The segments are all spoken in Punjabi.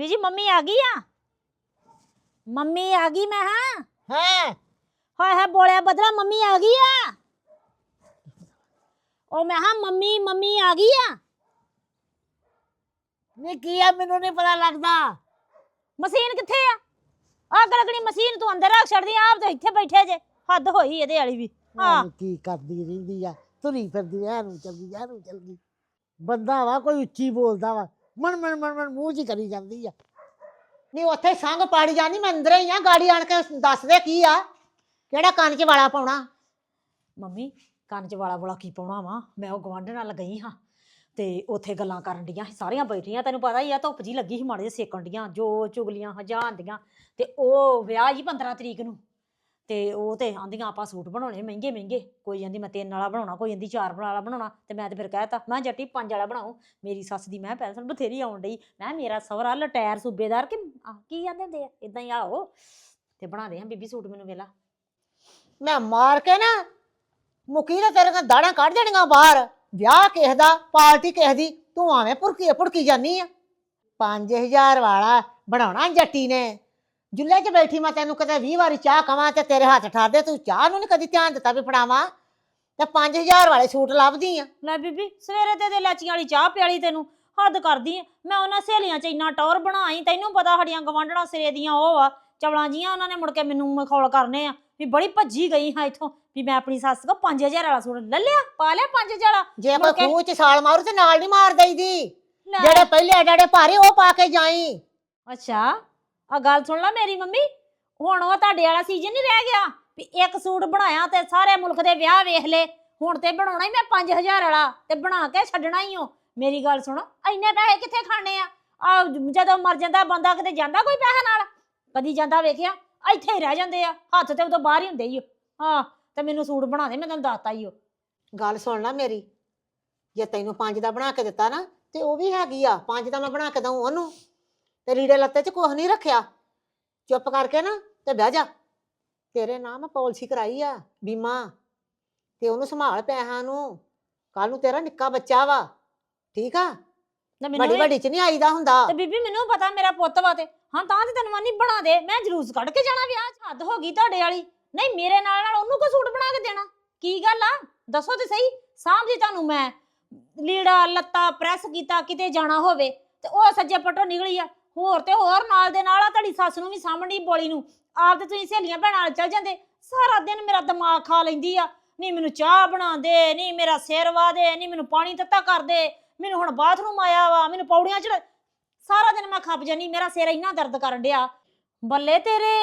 ਬੀਜੀ ਮੰਮੀ ਆ ਗਈ ਆ? ਮੰਮੀ ਆ ਗਈ ਮੈਂ ਹਾਂ? ਹੈ। ਹਾਏ ਹਾਏ ਬੋਲਿਆ ਬਦਲਾ ਮੰਮੀ ਆ ਗਈ ਆ? ਉਹ ਮੈਂ ਹਾਂ ਮੰਮੀ ਮੰਮੀ ਆ ਗਈ ਆ? ਨੀ ਕੀ ਆ ਮੈਨੂੰ ਨਹੀਂ ਪਤਾ ਲੱਗਦਾ। ਮਸ਼ੀਨ ਕਿੱਥੇ ਆ? ਆ ਗਲਗਣੀ ਮਸ਼ੀਨ ਤੂੰ ਅੰਦਰ ਰੱਖ ਛੱਡਦੀ ਆਪ ਤੇ ਇੱਥੇ ਬੈਠੇ ਜੇ। ਹੱਦ ਹੋਈ ਇਹਦੇ ਵਾਲੀ ਵੀ। ਹਾਂ। ਕੀ ਕਰਦੀ ਰਹਿੰਦੀ ਆ ਤੁਰੀ ਫਿਰਦੀ ਐ ਨੂੰ ਚੱਲਦੀ ਐ ਨੂੰ ਚੱਲਦੀ। ਬੰਦਾ ਵਾ ਕੋਈ ਉੱਚੀ ਬੋਲਦਾ ਵਾ। ਮਨ ਮਨ ਮਨ ਮਨ ਮੂੰਹ ਜੀ ਕਰੀ ਜਾਂਦੀ ਆ। ਨਹੀਂ, ਉੱਥੇ ਸੰਗ ਪਾੜੀ ਜਾਣੀ ਮੈਂ ਅੰਦਰ ਹੀ ਆ, ਗਾੜੀ ਆਣ ਕੇ ਦੱਸ ਦੇ ਕੀ ਆ। ਕਿਹੜਾ ਕੰਨ 'ਚ ਵਾਲਾ ਪਾਉਣਾ? ਮੰਮੀ, ਕੰਨ 'ਚ ਵਾਲਾ ਵਾਲਾ ਕੀ ਪਾਉਣਾ ਵਾ? ਮੈਂ ਉਹ ਗਵਾਂਢ ਨਾਲ ਗਈ ਹਾਂ ਤੇ ਉੱਥੇ ਗੱਲਾਂ ਕਰਨ ਡੀਆਂ ਸੀ, ਸਾਰੀਆਂ ਬੈਠੀਆਂ, ਤੈਨੂੰ ਪਤਾ ਹੀ ਆ, ਧੁੱਪ ਜੀ ਲੱਗੀ ਸੀ, ਮਾੜੇ ਜਿਹੇ ਸੇਕਣ ਡੀਆਂ ਜੋ ਚੁਗਲੀਆਂ ਹਜਾਂ ਦੀਆਂ ਤੇ ਉਹ ਵਿਆਹ ਜੀ 15 ਤਰੀਕ ਨੂੰ। ਤੇ ਉਹ ਤੇ ਆਂਦੀਆਂ ਆਪਾਂ ਸੂਟ ਬਣਾਉਣੇ ਮਹਿੰਗੇ ਮਹਿੰਗੇ। ਕੋਈ ਕਹਿੰਦੀ ਮੈਂ ਤਿੰਨ ਵਾਲਾ ਬਣਾਉਣਾ ਕੋਈ ਕਹਿੰਦੀ ਚਾਰ ਵਾਲਾ ਬਣਾਉਣਾ ਤੇ ਮੈਂ ਤੇ ਫਿਰ ਕਹਿਤਾ ਮੈਂ ਕਿਹਾ ਜੱਟੀ ਪੰਜ ਵਾਲਾ ਬਣਾਉ ਮੇਰੀ ਸੱਸ ਦੀ ਮੈਂ ਪੈਨਸਲ ਬਥੇਰੀ ਆਉਣ ਡਈ। ਮੈਂ ਕਿਹਾ ਮੇਰਾ ਸਵਰਾ ਲਟਾਇਰ ਸੂਬੇਦਾਰ ਕਿ ਆਹ, ਕੀ ਕਹਿੰਦੇ ਹੁੰਦੇ ਆ? ਇਦਾਂ ਹੀ ਆਓ ਤੇ ਬਣਾ ਦੇ ਹਾਂ ਬੀਬੀ ਸੂਟ ਮੈਨੂੰ ਵੇਲਾ। ਮੈਂ ਮਾਰ ਕੇ ਨਾ ਮੁਕੀ ਤੇ ਤੇਰੇ ਦਾੜਾਂ ਕੱਢ ਦੇਣੀਆਂ ਬਾਹਰ। ਵਿਆਹ ਕਿਸੇ ਦਾ ਪਾਰਟੀ ਕਿਸੇ ਦੀ ਤੂੰ ਆਵੇਂ ਭੁਰਕੀ ਭੁੜਕੀ ਜਾਨੀ ਆ। 5000 ਵਾਲਾ ਬਣਾਉਣਾ ਜੱਟੀ ਨੇ। ਜੁੱਲੇ 'ਚ ਬੈਠੀ ਮੈਂ ਤੈਨੂੰ ਕਦੇ 20 ਵਾਰੀ ਚਾਹ ਕਵਾਂ ਤੇ ਤੇਰੇ ਹੱਥ ਠਾਦੇ ਤੂੰ ਚਾਹ ਨੂੰ ਨਹੀਂ ਕਦੀ ਧਿਆਨ ਦਿੱਤਾ ਵੀ ਫੜਾਵਾਂ। ਤੇ 5000 ਵਾਲੇ ਸੂਟ ਲੱਭਦੀ ਆ। ਲੈ ਬੀਬੀ ਸਵੇਰੇ ਤੇ ਦੇ ਲਾਚੀਆਂ ਵਾਲੀ ਚਾਹ ਪਿਆਲੀ ਤੈਨੂੰ ਹੱਦ ਕਰਦੀ ਆਂ। ਮੈਂ ਉਹਨਾਂ ਸਹੇਲੀਆਂ ਚ ਇੰਨਾ ਟੌਰ ਬਣਾਈ ਤੈਨੂੰ ਪਤਾ ਸਾਡੀਆਂ ਗਵਾਂਢਣਾ ਸਿਰੇ ਦੀਆਂ ਉਹ ਆ ਚਵਲਾਂ ਜੀਆਂ ਉਹਨਾਂ ਨੇ ਮੁੜ ਕੇ ਮੈਨੂੰ ਮਖੌਲ ਕਰਨੇ ਆ ਵੀ ਬੜੀ ਭੱਜੀ ਗਈ ਹਾਂ ਇੱਥੋਂ ਵੀ ਮੈਂ ਆਪਣੀ ਸੱਸ ਕੋ 5000 ਵਾਲਾ ਸੂਟ ਲੈ ਲਿਆ ਪਾ ਲਿਆ 5000 ਵਾਲਾ। ਜੇ ਮੁੜ ਕੋਈ ਕੇ- ਖੂਹ 'ਚ ਛਾਲ ਮਾਰੂ ਤੇ ਨਾਲ ਨਹੀਂ ਮਾਰ ਦਈਦੀ। ਲੈ। ਜਿਹੜੇ ਪਹਿਲੇ ਡਾੜੇ ਭਾਰੇ ਉਹ ਪਾ ਕੇ ਜਾਈ। ਅੱਛਾ। ਆ ਗੱਲ ਸੁਣ ਲੈ ਮੇਰੀ ਮੰਮੀ, ਹੁਣ ਉਹ ਤੁਹਾਡੇ ਵਾਲਾ ਸੀਜ਼ਨ ਨਹੀਂ ਰਹਿ ਗਿਆ ਵੀ ਇੱਕ ਸੂਟ ਬਣਾਇਆ ਤੇ ਸਾਰੇ ਮੁਲਕ ਦੇ ਵਿਆਹ ਵੇਖ ਲੈ ਹੁਣ ਤੇ ਬਣਾਉਣਾ ਹੀ ਮੈਂ 5000 ਵਾਲਾ ਤੇ ਬਣਾ ਕੇ ਛੱਡਣਾ ਹੀ ਓ ਮੇਰੀ ਗੱਲ ਸੁਣੋ, ਇੰਨੇ ਪੈਸੇ ਕਿੱਥੇ ਖਾਣੇ ਆ? ਆ ਜਦੋਂ ਮਰ ਜਾਂਦਾ ਬੰਦਾ ਕਿਤੇ ਜਾਂਦਾ ਕੋਈ ਪੈਸੇ ਨਾਲ? ਕਦੀ ਜਾਂਦਾ ਵੇਖਿਆ, ਇੱਥੇ ਹੀ ਰਹਿ ਜਾਂਦੇ ਆ, ਹੱਥ ਤੇ ਉਦੋਂ ਬਾਹਰ ਹੀ ਹੁੰਦੇ ਹੀ ਓ। ਹਾਂ ਤੇ ਮੈਨੂੰ ਸੂਟ ਬਣਾ ਦੇ, ਮੈਂ ਤੈਨੂੰ ਦੱਸਤਾ ਹੀ ਓ। ਗੱਲ ਸੁਣ ਲੈ ਮੇਰੀ, ਜੇ ਤੈਨੂੰ ਪੰਜ ਦਾ ਬਣਾ ਕੇ ਦਿੱਤਾ ਨਾ, ਤੇ ਉਹ ਵੀ ਹੈਗੀ ਆ, ਪੰਜ ਦਾ ਮੈਂ ਬਣਾ ਕੇ ਦਊਂ ਉਹਨੂੰ। ਤੇ ਰੀੜੇ ਲੱਤੇ 'ਚ ਕੁਝ ਨਹੀਂ ਰੱਖਿਆ। ਚੁੱਪ ਕਰਕੇ ਨਾ ਤੇ ਬਹਿ ਜਾ। ਤੇਰੇ ਨਾਮ ਪਾਲਿਸੀ ਕਰਾਈ ਆ ਬੀਮਾ। ਤੇ ਉਹਨੂੰ ਸੰਭਾਲ ਪੈਸਿਆਂ ਨੂੰ। ਕੱਲ ਨੂੰ ਤੇਰਾ ਨਿੱਕਾ ਬੱਚਾ ਵਾ। ਠੀਕ ਆ? ਮੈਨੂੰ ਵੱਡੀ ਵੀ- ਵੱਡੀ 'ਚ ਨਹੀਂ ਆਈਦਾ ਹੁੰਦਾ। ਤੇ ਬੀਬੀ ਮੈਨੂੰ ਪਤਾ ਮੇਰਾ ਪੁੱਤ ਵਾ ਤੇ। ਹਾਂ ਤਾਂ ਤੇ ਤੈਨੂੰ ਆਨੀ ਬਣਾ ਦੇ। ਮੈਂ ਜਲੂਸ ਕੱਢ ਕੇ ਜਾਣਾ ਵਿਆਹ 'ਚ। ਹੱਦ ਹੋ ਗਈ ਤੁਹਾਡੇ ਵਾਲੀ। ਨਹੀਂ ਮੇਰੇ ਨਾਲ ਨਾਲ ਉਹਨੂੰ ਕੋ ਸੂਟ ਬਣਾ ਕੇ ਦੇਣਾ। ਕੀ ਗੱਲ ਆ? ਦੱਸੋ ਤੇ ਸਹੀ। ਸਾਂਭਦੀ ਤੁਹਾਨੂੰ ਮੈਂ। ਲੀੜਾ ਲੱਤਾ ਪ੍ਰੈਸ ਕੀਤਾ ਕਿਤੇ ਜਾਣਾ ਹੋਵੇ। ਤੇ ਉਹ ਸੱਜੇ ਪਟੋ ਨਿਕਲੀ ਆ। ਹੋਰ ਤੇ ਹੋਰ ਨਾਲ ਦੇ ਨਾਲ ਆ ਤੁਹਾਡੀ ਸੱਸ ਨੂੰ ਵੀ ਸਾਂਭਣੀ ਬੋਲੀ ਨੂੰ। ਆਪ ਤੇ ਤੁਸੀਂ ਸਹੇਲੀਆਂ ਭੈਣਾਂ ਨਾਲ ਚੱਲ ਜਾਂਦੇ, ਸਾਰਾ ਦਿਨ ਮੇਰਾ ਦਿਮਾਗ ਖਾ ਲੈਂਦੀ ਆ। ਨਹੀਂ ਮੈਨੂੰ ਚਾਹ ਬਣਾ ਦੇ ਨਹੀਂ ਮੇਰਾ ਸਿਰ ਵਾ ਦੇ ਨਹੀਂ ਮੈਨੂੰ ਪਾਣੀ ਤੱਤਾ ਕਰ ਦੇ ਮੈਨੂੰ ਹੁਣ ਬਾਥਰੂਮ ਆਇਆ ਵਾ, ਮੈਨੂੰ ਪੌੜੀਆਂ ਚੜ ਸਾਰਾ ਦਿਨ ਮੈਂ ਖੱਪ ਜਾਨੀ ਮੇਰਾ ਸਿਰ ਇੰਨਾ ਦਰਦ ਕਰਨ ਡਿਆ। ਬੱਲੇ ਤੇਰੇ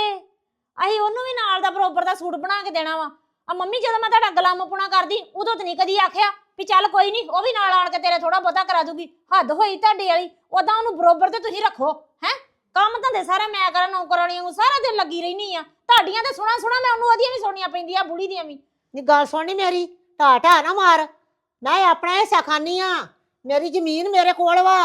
ਅਹੀਂ ਉਹਨੂੰ ਵੀ ਨਾਲ ਦਾ ਬਰੋਬਰ ਦਾ ਸੂਟ ਬਣਾ ਕੇ ਦੇਣਾ ਵਾ। ਆ ਮੰਮੀ ਜਦੋਂ ਮੈਂ ਤੁਹਾਡਾ ਗੁਲਾਮ ਪੁਣਾ ਕਰਦੀ, ਉਦੋਂ ਤੇ ਨਹੀਂ ਕਦੀ ਆਖਿਆ। ਵੀ ਚੱਲ ਕੋਈ ਨਹੀਂ ਉਹ ਵੀ ਨਾਲ ਆਣ ਕੇ ਤੇਰੇ ਥੋੜਾ ਬਹੁਤਾ ਕਰਾ ਦੂਗੀ। ਹੱਦ ਹੋਈ ਤੁਹਾਡੇ ਵਾਲੀ ਉਦਾਂ ਉਹਨੂੰ ਬਰੋਬਰ ਤੇ ਤੁਸੀਂ ਰੱਖੋ ਹੈ? ਕੰਮ ਧੰਦੇ ਸਾਰਾ ਮੈਂ ਕਰਾਂ ਨੌਕਰਾਣੀਆਂ ਨੂੰ ਸਾਰਾ ਦਿਨ ਲੱਗੀ ਰਹਿਨੀ ਆ। ਤੁਹਾਡੀਆਂ ਤੇ ਸੁਣਾ ਸੁਣਾ ਮੈਂ ਉਹਨੂੰ ਉਹਦੀਆਂ ਵੀ ਸੁਣਨੀਆਂ ਪੈਂਦੀਆਂ ਬੁੜੀ ਦੀਆਂ ਵੀ। ਨੀ ਗੱਲ ਸੁਣਨੀ ਮੇਰੀ ਢਾ ਢਾ ਨਾ ਮਾਰ। ਮੈਂ ਆਪਣਾ ਹਿੱਸਾ ਖਾਨੀ ਆ ਮੇਰੀ ਜ਼ਮੀਨ ਮੇਰੇ ਕੋਲ ਵਾ।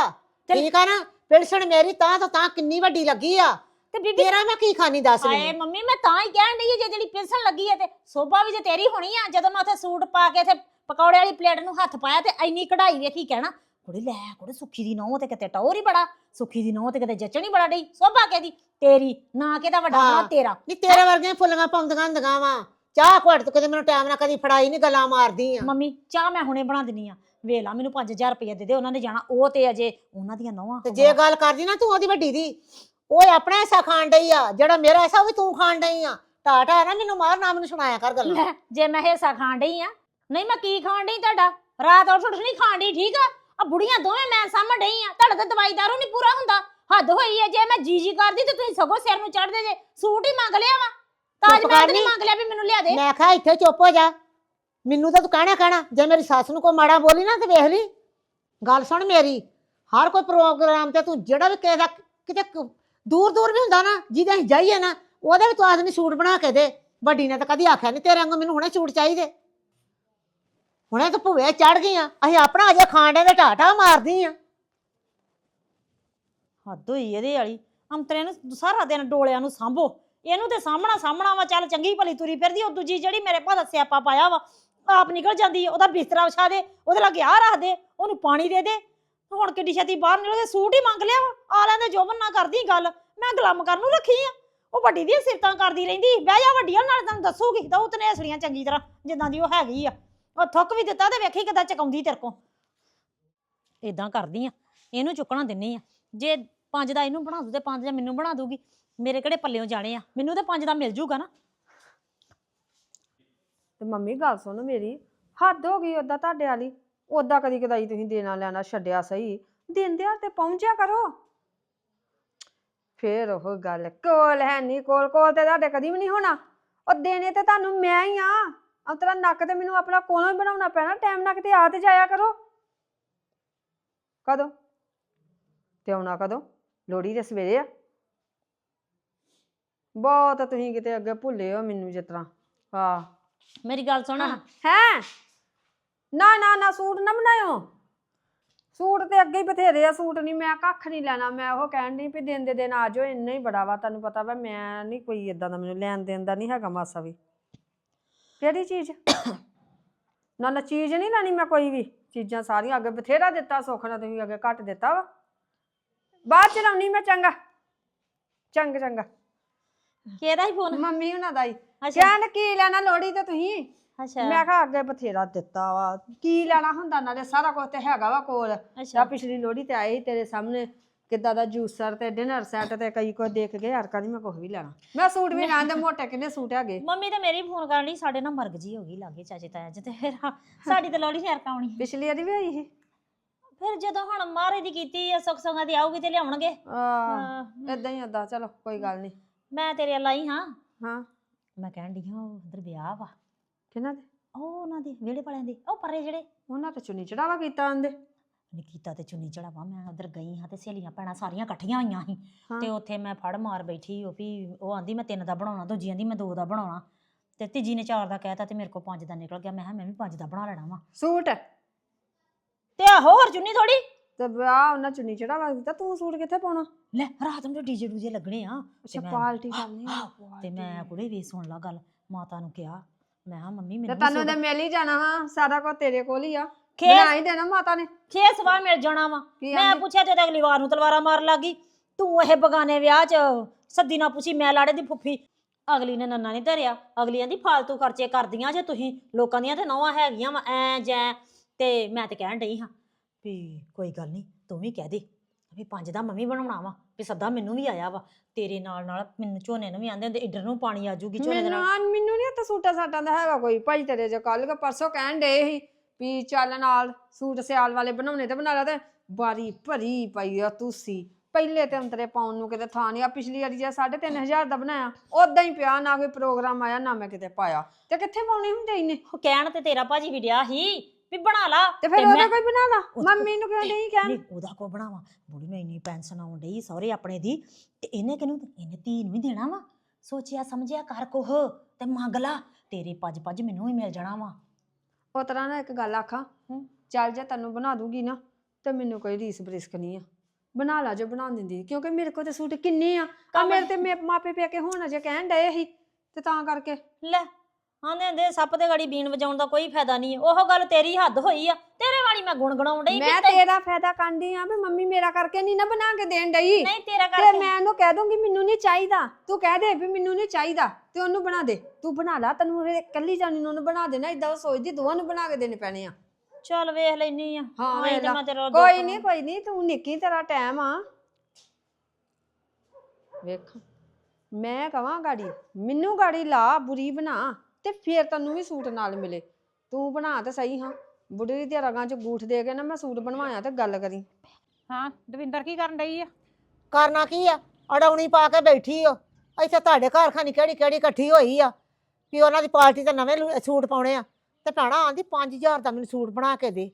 ਠੀਕ ਆ ਨਾ? ਪਿਲਸਣ ਮੇਰੀ ਤਾਂ ਤੋਂ ਤਾਂ ਕਿੰਨੀ ਵੱਡੀ ਲੱਗੀ ਆ। ਤੇ ਬੀਬੀ ਤੇਰਾ ਮੈਂ ਕੀ ਖਾਨੀ ਦੱਸ ਹਾਏ ਮੈਨੂੰ ਮੰਮੀ ਮੈਂ ਤਾਂ ਹੀ ਕਹਿਣ ਆ ਜੇ ਜਿਹੜੀ ਪਿਲਸਣ ਲੱਗੀ ਹੈ ਤੇ ਸੋਭਾ ਵੀ ਜੇ ਤੇਰੀ ਹੋਣੀ ਆ ਜਦੋਂ ਮੈਂ ਉੱਥੇ ਸੂਟ ਪਾ ਕੇ ਇੱਥੇ ਪਕੌੜੇ ਵਾਲੀ ਪਲੇਟ ਨੂੰ ਹੱਥ ਪਾਇਆ ਤੇ ਐਨੀ ਕਢਾਈ ਵੇਖੀ ਕਹਿਣਾ ਕੁੜੇ ਲੈ ਕੁੜੇ ਸੁੱਖੀ ਦੀ ਨਹੁੰ ਤੇ ਕਿਤੇ ਟੌਰ ਹੀ ਬੜਾ ਸੁੱਖੀ ਦੀ ਨਹੁੰ ਤੇ ਕਿਤੇ ਜੱਚਣ ਹੀ ਬੜਾ ਡਈ ਸੋਭਾ ਕਹਿੰਦੀ? ਤੇਰੀ ਨਾ ਕਿਹਦਾ ਵੱਡਾ ਹਾਂ। ਨਾ ਤੇਰਾ। ਨੀ ਤੇਰੇ ਵਰਗੀਆਂ ਫੁੱਲੀਆਂ ਪਾਉਂਦੀਆਂ ਹੁੰਦੀਆਂ ਵਾ। ਚਾਹ ਘੁੱਟ ਤੂੰ ਕਦੇ ਮੈਨੂੰ ਟਾਈਮ ਨਾਲ ਕਦੀ ਫੜਾਈ ਨਹੀਂ ਗੱਲਾਂ ਮਾਰਦੀ ਆ। ਮੰਮੀ ਚਾਹ ਮੈਂ ਹੁਣੇ ਬਣਾ ਦਿੰਨੀ ਆ। ਵੇਲਾ ਮੈਨੂੰ 5000 ਰੁਪਏ ਦੇ ਦੇ ਉਹਨਾਂ ਨੇ ਜਾਣਾ। ਉਹ ਤੇ ਅਜੇ ਉਹਨਾਂ ਦੀਆਂ ਨਹੁੰਆਂ ਤੇ ਜੇ ਗੱਲ ਕਰਦੀ ਨਾ ਤੂੰ ਉਹਦੀ ਵੱਡੀ ਦੀ ਉਹ ਆਪਣਾ ਹਿੱਸਾ ਖਾਣ ਡਈ ਆ ਜਿਹੜਾ ਮੇਰਾ ਹਿੱਸਾ ਉਹ ਵੀ ਤੂੰ ਖਾਣ ਡਈ ਆ। ਢਾ ਨਾ ਮੈਨੂੰ ਮਾਰ ਨਾ ਮੈਨੂੰ ਸੁਣਾਇਆ ਕਰ ਗੱਲਾਂ। ਜੇ ਮੈਂ ਹਿੱਸਾ ਖਾਣ ਡਈ ਆ ਨਹੀਂ ਮੈਂ ਕੀ ਖਾਣ ਡਈ ਤੁਹਾਡਾ? ਰਾਤ ਉੱਠ ਉੱਠ ਨਹੀਂ ਖਾਣ ਡਈ, ਠੀਕ ਆ? ਆ ਬੁੜੀਆਂ ਦੋਵੇਂ ਮੈਂ ਸਾਹਮਣ ਡਈ ਆ। ਤੁਹਾਡਾ ਤਾਂ ਦਵਾਈ ਦਾਰੂ ਨਹੀਂ ਪੂਰਾ ਹੁੰਦਾ। ਹੱਦ ਹੋਈ ਹੈ ਜੇ ਮੈਂ ਜੀ ਕਰਦੀ ਤੇ ਤੁਸੀਂ ਸਗੋਂ ਸਿਰ ਨੂੰ ਚੜਦੇ ਜੇ। ਸੂਟ ਹੀ ਮੰਗ ਲਿਆ ਵਾ। ਤਾਜ ਚੁੱਪ ਕਰ ਤੇ ਨਹੀਂ ਨੀ। ਮੰਗ ਲਿਆ ਵੀ ਮੈਨੂੰ ਲਿਆ ਦੇ। ਮੈਂ ਕਿਹਾ ਇੱਥੇ ਚੁੱਪ ਹੋ ਜਾ। ਮੈਨੂੰ ਤਾਂ ਤੂੰ ਕਹਿਣਾ ਕਹਿਣਾ, ਜੇ ਮੇਰੀ ਸੱਸ ਨੂੰ ਕੋਈ ਮਾੜਾ ਬੋਲੀ ਨਾ ਤੇ ਵੇਖ ਲਈ। ਗੱਲ ਸੁਣ ਮੇਰੀ, ਹਰ ਕੋਈ ਪ੍ਰੋਗਰਾਮ ਤੇ ਤੂੰ ਜਿਹੜਾ ਵੀ ਕਿਸੇ ਦਾ ਕਿਤੇ ਦੂਰ ਦੂਰ ਵੀ ਹੁੰਦਾ ਨਾ, ਜਿਹਦੇ ਅਸੀਂ ਜਾਈਏ ਨਾ, ਉਹਦੇ ਵੀ ਤੂੰ ਆਦਮੀ ਸੂਟ ਬਣਾ ਕੇ ਦੇ। ਵੱਡੀ ਨੇ ਤਾਂ ਕਦੀ ਆਖਿਆ ਨਹੀਂ ਤੇਰੇ ਵਾਂਗੂ ਮੈਨੂੰ ਹੁਣੇ ਸੂਟ ਚਾਹੀਦੇ। ਹੁਣੇ ਤਾਂ ਭੂਏ ਚੜ ਗਈਆਂ। ਅਸੀਂ ਆਪਣਾ ਅਜੇ ਖਾਂਡੇ ਦੇ ਟਾਟਾ ਮਾਰਦੀ ਆ। ਹੱਦ ਹੋਈ ਇਹਦੇ ਵਾਲੀ। ਅੰਤਰੇ ਨੂੰ ਸਾਰਾ ਦਿਨ ਡੋਲਿਆਂ ਨੂੰ ਸਾਂਭੋ। ਇਹਨੂੰ ਤੇ ਸਾਹਮਣਾ ਸਾਹਮਣਾ ਵਾ, ਚੱਲ ਚੰਗੀ ਭਲੀ ਤੁਰੀ ਫਿਰਦੀ ਉਹ ਦੂਜੀ ਜਿਹੜੀ ਮੇਰੇ ਭਾ ਦਾ ਸਿਆਪਾ ਪਾਇਆ ਵਾ, ਆਪ ਨਿਕਲ ਜਾਂਦੀ ਹੈ ਉਹਦਾ ਬਿਸਤਰਾ ਵਿਛਾ ਦੇ, ਉਹਦੇ ਲਾਗੇ ਆ ਰੱਖ ਦੇ, ਉਹਨੂੰ ਪਾਣੀ ਦੇ ਦੇ। ਹੁਣ ਕਿੱਡੀ ਛੇਤੀ ਬਾਹਰ ਨਿਕਲ ਕੇ ਸੂਟ ਹੀ ਮੰਗ ਲਿਆ ਵਾ। ਆ ਲੈਂਦੇ ਜੋਬਨ ਨਾ ਕਰਦੀ ਗੱਲ। ਮੈਂ ਗਲਮ ਕਰਨ ਨੂੰ ਰੱਖੀ ਆ। ਉਹ ਵੱਡੀ ਦੀਆਂ ਸਿਫਤਾਂ ਕਰਦੀ ਰਹਿੰਦੀ। ਬਹਿ ਜਾ ਵੱਡੀਆਂ ਨਾਲ ਤੈਨੂੰ ਦੱਸੂਗੀ। ਤਾਂ ਉਤਨੇ ਅਸਲੀਆਂ ਚੰਗੀ ਤਰ੍ਹਾਂ, ਜਿੱਦਾਂ ਦੀ ਉਹ ਹੈਗੀ ਆ। ਉਹ ਥੁੱਕ ਵੀ ਦਿੱਤਾ ਤੇ ਵੇਖੀ ਕਿਦਾਂ ਚਕਾਉਂਦੀ ਤੇਰੇ ਕੋ ਇਦਾਂ ਕਰਦੀ ਆ, ਇਹਨੂੰ ਚੁੱਕਣਾ ਦਿੰਨੀ ਆ। ਜੇ ਪੰਜ ਦਾ ਇਹਨੂੰ ਬਣਾ ਦੂ ਤੇ ਪੰਜ ਦਾ ਮੈਨੂੰ ਬਣਾ ਦੂਗੀ ਮੇਰੇ ਕਿਹੜੇ ਪੱਲਿਓਂ ਜਾਣੇ ਆ? ਮੈਨੂੰ ਤੇ ਪੰਜ ਦਾ ਮਿਲ ਜੂਗਾ ਨਾ। ਤੇ ਮੰਮੀ, ਗੱਲ ਸੁਣ ਮੇਰੀ, ਹੱਦ ਹੋ ਗਈ ਓਦਾਂ ਤੁਹਾਡੇ ਵਾਲੀ। ਓਦਾਂ ਕਦੀ ਕਦਾਈ ਤੁਸੀਂ ਦੇਣਾ ਲੈਣਾ ਛੱਡਿਆ ਸਹੀ। ਦਿਨ ਆ ਤੇ ਪਹੁੰਚਿਆ ਕਰੋ। ਫੇਰ ਉਹ ਗੱਲ ਕੋਲ ਹੈ ਨਹੀਂ ਕੋਲ ਕੋਲ ਤੇ ਤੁਹਾਡੇ ਕਦੀ ਵੀ ਨਹੀਂ ਹੋਣਾ। ਉਹ ਦੇਣੇ ਤੇ ਤੁਹਾਨੂੰ ਮੈਂ ਹੀ ਆ। ਅੰਤਰਾ ਨੱਕ ਤੇ ਮੈਨੂੰ ਆਪਣਾ ਕੋਲੋਂ ਹੀ ਬਣਾਉਣਾ ਪੈਣਾ ਟਾਈਮ ਨਾਲ ਕਿਤੇ ਆ ਤੇ ਜਾਇਆ ਕਰੋ। ਕਦੋਂ? ਤੇ ਆਉਣਾ ਕਦੋਂ? ਲੋੜੀ ਦੇ ਸਵੇਰੇ ਆ। ਬਹੁਤ ਤੁਸੀਂ ਕਿਤੇ ਅੱਗੇ ਭੁੱਲੇ ਹੋ ਮੈਨੂੰ ਜਿਸ ਤਰ੍ਹਾਂ। ਹਾਂ। ਮੇਰੀ ਗੱਲ ਸੁਣ। ਹੈ। ਨਾ ਨਾ ਨਾ ਸੂਟ ਨਾ ਬਣਾਇਓ। ਸੂਟ ਤੇ ਅੱਗੇ ਹੀ ਬਥੇਰੇ ਆ ਸੂਟ ਨਹੀਂ ਮੈਂ ਕੱਖ ਨਹੀਂ ਲੈਣਾ। ਮੈਂ ਉਹ ਕਹਿਣ ਨਹੀਂ ਵੀ ਦਿਨ ਦੇ ਦਿਨ ਆ ਜਾਓ ਇੰਨਾ ਹੀ ਬੜਾ ਵਾ ਤੁਹਾਨੂੰ ਪਤਾ ਵਾ ਮੈਂ ਨਹੀਂ ਕੋਈ ਇਦਾਂ ਦਾ ਮੈਨੂੰ ਲੈਣ ਦੇਣ ਦਾ ਨਹੀਂ ਹੈਗਾ ਮਾਸਾ ਵੀ। ਕਿਹੜੀ ਚੀਜ਼? ਨਾ ਨਾ ਚੀਜ਼ ਨਹੀਂ ਲੈਣੀ ਮੈਂ ਕੋਈ ਵੀ। ਚੀਜ਼ਾਂ ਸਾਰੀਆਂ ਅੱਗੇ ਬਥੇਰਾ ਦਿੱਤਾ ਸੁੱਖ ਨਾਲ ਤੁਸੀਂ ਅੱਗੇ ਘੱਟ ਦਿੱਤਾ ਵਾ। ਬਾਅਦ ਚ ਲਾਉਣੀ ਮੈਂ ਚੰਗਾ। ਚੰਗ ਚੰਗਾ। ਕਿਹਦਾ ਹੀ ਫੋਨ? ਮੰਮੀ ਉਹਨਾਂ ਦਾ ਹੀ। ਅੱਛਾ। ਕਹਿਣ ਕੀ ਲੈਣਾ ਲੋੜੀ ਤੇ ਤੁਸੀਂ? ਅੱਛਾ। ਮੈਂ ਕਿਹਾ ਅੱਗੇ ਬਥੇਰਾ ਦਿੱਤਾ ਵਾ। ਕੀ ਲੈਣਾ ਹੁੰਦਾ? ਨਾਲੇ ਸਾਰਾ ਕੁਝ ਤੇ ਹੈਗਾ ਵਾ ਕੋਲ। ਅੱਛਾ। ਪਿਛਲੀ ਲੋਹੜੀ ਤੇ ਆਏ ਤੇਰੇ ਸਾਹਮਣੇ। ਕਿੱਦਾਂ ਦਾ ਜੂਸਰ ਤੇ ਡਿਨਰ ਸੈੱਟ ਤੇ ਕਈ ਕੁਝ ਦੇਖ ਕੇ ਯਾਰ ਨਹੀਂ ਮੈਂ ਕੁਝ ਵੀ ਲੈਣਾ। ਮੈਂ ਸੂਟ ਵੀ ਲੈਣ ਦੇ ਮੋਟੇ ਕਿੰਨੇ ਸੂਟ ਹੈਗੇ। ਮੰਮੀ ਤੇ ਮੇਰੀ ਫੋਨ ਕਰਨ ਲਈ ਸਾਡੇ ਨਾਲ ਮਰਗ ਜੀ ਹੋ ਗਈ ਲਾਗੇ ਚਾਚੇ ਤਾਇਆ ਜੀ ਤੇ ਫਿਰ ਸਾਡੀ ਤੇ ਲੋੜੀ ਸ਼ਹਿਰ ਕਾਉਣੀ ਪਿਛਲੀ ਵਾਰੀ ਵੀ ਆਈ ਸੀ। ਫਿਰ ਜਦੋਂ ਹੁਣ ਮਾਰੇ ਦੀ ਕੀਤੀ ਆ ਸੁੱਖ ਸੰਗਾ ਦੀ ਆਊਗੀ ਤੇ ਲਿਆਉਣਗੇ। ਆ ਹਾਂ, ਇਦਾਂ ਹੀ ਓਦਾਂ ਚਲੋ ਕੋਈ ਗੱਲ ਨਹੀਂ। ਮੈਂ ਤੇਰੇ ਲਈ ਹਾਂ। ਹਾਂ। ਮੈਂ ਕਹਿਣ ਡਈ ਹਾਂ ਉਹ ਉਧਰ ਵਿਆਹ ਵਾ। ਕਿਹਨਾਂ ਦੇ? ਉਹ ਉਹਨਾਂ ਦੇ ਵਿਹੜੇ ਵਾਲਿਆਂ ਦੇ ਉਹ ਪਰੇ ਜਿਹੜੇ। ਉਹਨਾਂ ਤੇ ਚੁੰਨੀ ਚੜਾਵਾ ਕੀਤਾ ਆਂਦੇ ਨਿਕੀਤਾ ਤੇ ਚੁੰਨੀ ਚੜਾਵਾ ਮੈਂ ਉਧਰ ਗਈ ਹਾਂ ਤੇ ਸਹੇਲੀਆਂ ਭੈਣਾਂ ਸਾਰੀਆਂ ਇਕੱਠੀਆਂ ਹੋਈਆਂ ਸੀ। ਤੇ ਉੱਥੇ ਮੈਂ ਫੜ ਮਾਰ ਬੈਠੀ ਉਹ ਵੀ ਉਹ ਆਂਦੀ ਮੈਂ ਤਿੰਨ ਦਾ ਬਣਾਉਣਾ ਦੂਜੀ ਆਂਦੀ ਮੈਂ ਦੋ ਦਾ ਬਣਾਉਣਾ ਤੇ ਤੀਜੀ ਨੇ ਚਾਰ ਦਾ ਕਹਿਤਾ ਤੇ ਮੇਰੇ ਕੋਲ ਪੰਜ ਦਾ ਨਿਕਲ ਗਿਆ ਮੈਂ ਕਿਹਾ ਮੈਂ ਵੀ ਪੰਜ ਦਾ ਬਣਾ ਲੈਣਾ ਵਾ। ਸੂਟ? ਤੇ ਆਹੋ ਹੋਰ ਚੁੰਨੀ ਥੋੜੀ ਤੇ ਵਿਆਹ ਉਹਨਾਂ ਚੁੰਨੀ ਚੜਾਵਾ ਕੀਤਾ ਤੂੰ ਸੂਟ ਕਿੱਥੇ ਪਾਉਣਾ? ਲੈ ਰਾਤ ਨੂੰ ਡੀਜੇ ਡੂਜੇ ਲੱਗਣੇ ਆ ਅੱਛਾ ਪਾਰਟੀ ਕਰਨੀ ਆ, ਤੇ ਮੈਂ। ਕੁੜੇ ਵੀ ਸੁਣ ਲਾ ਗੱਲ ਮਾਤਾ ਨੂੰ ਕਿਹਾ ਮੈਂ ਕਿਹਾ ਮੰਮੀ ਤੇ ਮੈਨੂੰ ਤੈਨੂੰ ਤੇ ਮਿਲ ਹੀ ਜਾਣਾ ਵਾ ਸਾਰਾ ਕੁਝ ਤੇਰੇ ਕੋਲ ਹੀ ਆ। ਖੇਸ ਬਣਾ ਹੀ ਦੇਣਾ ਮਾਤਾ ਨੇ। ਖੇਸ ਵਾ ਮਿਲ ਜਾਣਾ ਵਾ। ਕੀ ਮੈਂ? ਪੁੱਛਿਆ ਤੇ ਅਗਲੀ ਵਾਰ ਨੂੰ ਤਲਵਾਰਾਂ ਮਾਰਨ ਲੱਗੀ ਤੂੰ ਇਹ ਬਗਾਨੇ ਵਿਆਹ 'ਚ ਸੱਦੀ ਨਾ ਪੁੱਛੀ ਮੈਂ ਲਾੜੇ ਦੀ ਫੁੱਫੀ। ਅਗਲੀ ਨੇ ਨੰਨਾ ਨਹੀਂ ਧਰਿਆ। ਅਗਲੀ ਆਂਦੀ ਫਾਲਤੂ ਖਰਚੇ ਕਰਦੀਆਂ ਜੇ ਤੁਸੀਂ। ਲੋਕਾਂ ਦੀਆਂ ਤੇ ਨੌਵਾਂ ਹੈਗੀਆਂ ਵਾ ਐ ਜੈ। ਤੇ ਮੈਂ ਤੇ ਕਹਿਣ ਡਈ ਹਾਂ ਵੀ ਕੋਈ ਗੱਲ ਨਹੀਂ ਤੂੰ ਵੀ ਕਹਿ ਦੇ ਵੀ ਪੰਜ ਦਾ ਮੰਮੀ ਬਣਾਉਣਾ ਵਾ ਵੀ ਸੱਦਾ ਮੈਨੂੰ ਵੀ ਆਇਆ ਵਾ। ਤੇਰੇ ਨਾਲ ਨਾਲ ਮੈਨੂੰ ਝੋਨੇ ਨੂੰ ਵੀ ਆਂਦੇ ਹੁੰਦੇ ਇੱਧਰ ਨੂੰ ਪਾਣੀ ਆ ਜੂਗੀ ਝੋਨੇ ਦੇ ਮੈਨੂੰ ਨਾਲ। ਆ- ਮੈਨੂੰ ਨਹੀਂ ਤਾਂ ਸੂਟਾਂ ਸਾਟਾਂ ਦਾ ਹੈਗਾ ਕੋਈ। ਭਾਈ ਤੇਰੇ ਜੋ ਕੱਲ ਕੇ ਪਰਸੋਂ ਕਹਿਣ ਡੇ ਸੀ ਵੀ ਚੱਲ ਨਾਲ ਸੂਟ ਸਿਆਲ ਵਾਲੇ ਬਣਾਉਣੇ ਤੇ ਬਣਾ ਲਾ ਤੇ ਬਾਰੀ ਭਰੀ ਪਈ ਆ ਤੁਸੀਂ। ਪਹਿਲੇ ਤੇ ਅੰਤਰੇ ਪਾਉਣ ਨੂੰ ਕਿਤੇ ਥਾਂ ਨਹੀਂ ਆ ਪਿਛਲੀ ਵਾਰੀ ਜੇ 3500 ਦਾ ਬਣਾਇਆ ਉਦਾਂ ਹੀ ਪਿਆ ਨਾ ਕੋਈ ਪ੍ਰੋਗਰਾਮ ਆਇਆ ਨਾ ਮੈਂ ਕਿਤੇ ਪਾਇਆ। ਤੇ ਕਿੱਥੇ ਪਾਉਣੇ ਹੁੰਦੇ ਇਹਨੇ ਉਹ ਕਹਿਣ ਤੇ ਤੇਰਾ ਭਾਜੀ ਵੀ ਡਿਆ ਸੀ ਵੀ ਬਣਾ ਲਾ। ਤੇ ਫਿਰ ਮੈਂ- ਉਹਦਾ ਕੋਈ ਬਣਾ ਲਾ? ਮੰਮੀ ਨੂੰ ਕਿਉਂ ਨਹੀਂ ਕਹਿਣ? ਨਹੀਂ ਉਹਦਾ ਕੋ ਬਣਾਵਾ? ਬੁੜੀ ਨੂੰ ਇੰਨੀ ਪੈਨਸ਼ਨ ਆਉਣ ਡਈ ਸਹੁਰੇ ਆਪਣੇ ਦੀ ਤੇ ਇਹਨੇ ਕਿਹਨੂੰ ਇਹਨੇ ਧੀ ਨੂੰ ਹੀ ਦੇਣਾ ਵਾ? ਸੋਚਿਆ ਸਮਝਿਆ ਕਰ ਕੋਹ ਤੇ ਮੰਗ ਲਾ। ਤੇਰੇ ਪੱਜ ਪੱਜ ਮੈਨੂੰ ਹੀ ਮਿਲ ਜਾਣਾ ਵਾ। ਉਹ ਤਰ੍ਹਾਂ ਨਾ ਇੱਕ ਗੱਲ ਆਖਾਂ। ਚੱਲ ਜੇ ਤੈਨੂੰ ਬਣਾ ਦੂਗੀ ਨਾ ਤੇ ਮੈਨੂੰ ਕੋਈ ਰੀਸ ਬਰਿਸਕ ਨਹੀਂ ਆ ਬਣਾ ਲਾ ਜੋ ਬਣਾ ਦਿੰਦੀ ਕਿਉਂਕਿ ਮੇਰੇ ਕੋਲ ਤੇ ਸੂਟ ਕਿੰਨੇ ਆ ਆ ਮੇਰੇ ਤੇ ਮੇ- ਮਾਪੇ ਪਿਆ ਕੇ ਹੁਣ ਅਜੇ ਕਹਿਣ ਡਏ ਸੀ ਤੇ ਤਾਂ ਕਰਕੇ ਲੈ ਆਂਦੇ ਹੁੰਦੇ ਸੱਪ ਦੇ ਗੜੀ ਬੀਨ ਵਜਾਉਣ ਦਾ ਕੋਈ ਫਾਇਦਾ ਨਹੀਂ। ਉਹ ਗੱਲ ਤੇਰੀ ਹੱਦ ਹੋਈ ਆ। ਤੇਰੇ ਵਾਲੀ ਮੈਂ ਗੁਣ ਗਣਾਉਣ ਡਈ ਵੀ ਮੈਂ ਤੇਰਾ ਫਾਇਦਾ ਕਾਂਡੀ ਆ ਵੀ ਮੰਮੀ ਮੇਰਾ ਕਰਕੇ ਨਹੀਂ ਨਾ ਬਣਾ ਕੇ ਦੇਣ ਡਈ। ਨਹੀਂ ਤੇਰਾ ਤੇ ਕਰਕੇ। ਮੈਂ ਉਹਨੂੰ ਕਹਿ ਦੂੰਗੀ ਮੈਨੂੰ ਨਹੀਂ ਚਾਹੀਦਾ। ਤੂੰ ਕਹਿ ਦੇ ਵੀ ਮੈਨੂੰ ਨਹੀਂ ਚਾਹੀਦਾ। ਤੇ ਉਹਨੂੰ ਬਣਾ ਦੇ। ਤੂੰ ਬਣਾ ਲਾ ਤੈਨੂੰ ਫਿਰ ਇਕੱਲੀ ਜਾਨੀ ਨੂੰ ਉਹਨੂੰ ਬਣਾ ਦੇਣਾ। ਇਦਾਂ ਸੋਚਦੀ ਦੋਵਾਂ ਨੂੰ ਬਣਾ ਕੇ ਦੇਣੇ ਪੈਣੇ ਆ। ਚੱਲ ਵੇਖ ਲੈਨੀ ਆ। ਹਾਂ ਆਏਂ ਵੇਖ ਤੇ ਲਾ। ਮੈਂ ਤੇਰਾ ਕੋਈ ਨਹੀਂ ਕੋਈ ਨਹੀਂ ਤੂੰ ਨਿੱਕੀ ਤੇਰਾ ਟਾਈਮ ਆ। ਵੇਖ। ਮੈਂ ਕਵਾਂ ਗਾੜੀ ਮੈਨੂੰ ਗਾੜੀ ਲਾ ਬੁਰੀ ਬਣਾ। ਤੇ ਫੇਰ ਤੈਨੂੰ ਵੀ ਸੂਟ ਨਾਲ ਮਿਲੇ। ਤੂੰ ਬਣਾ ਤੇ ਸਹੀ ਹਾਂ। ਬੁੜੀ ਦੇ ਰਗਾਂ 'ਚ ਗੂਠ ਦੇ ਕੇ ਨਾ ਮੈਂ ਸੂਟ ਬਣਵਾਇਆ ਤੇ ਗੱਲ ਕਰੀ। ਹਾਂ ਦਵਿੰਦਰ ਕੀ ਕਰਨ ਡਈ ਆ? ਕਰਨਾ ਕੀ ਆ? ਅੜਾਉਣੀ ਪਾ ਕੇ ਬੈਠੀ ਓ। ਇੱਥੇ ਤੁਹਾਡੇ ਘਰ ਖਾਨੀ ਕਿਹੜੀ ਕਿਹੜੀ ਇਕੱਠੀ ਹੋਈ ਆ? ਵੀ ਉਹਨਾਂ ਦੀ ਪਾਰਟੀ ਤੇ ਨਵੇਂ ਲੂ- ਸੂਟ ਪਾਉਣੇ ਆ। ਤੇ ਭੈਣਾ ਆਂਦੀ 5000 ਦਾ ਮੈਨੂੰ ਸੂਟ ਬਣਾ ਕੇ ਦੇ।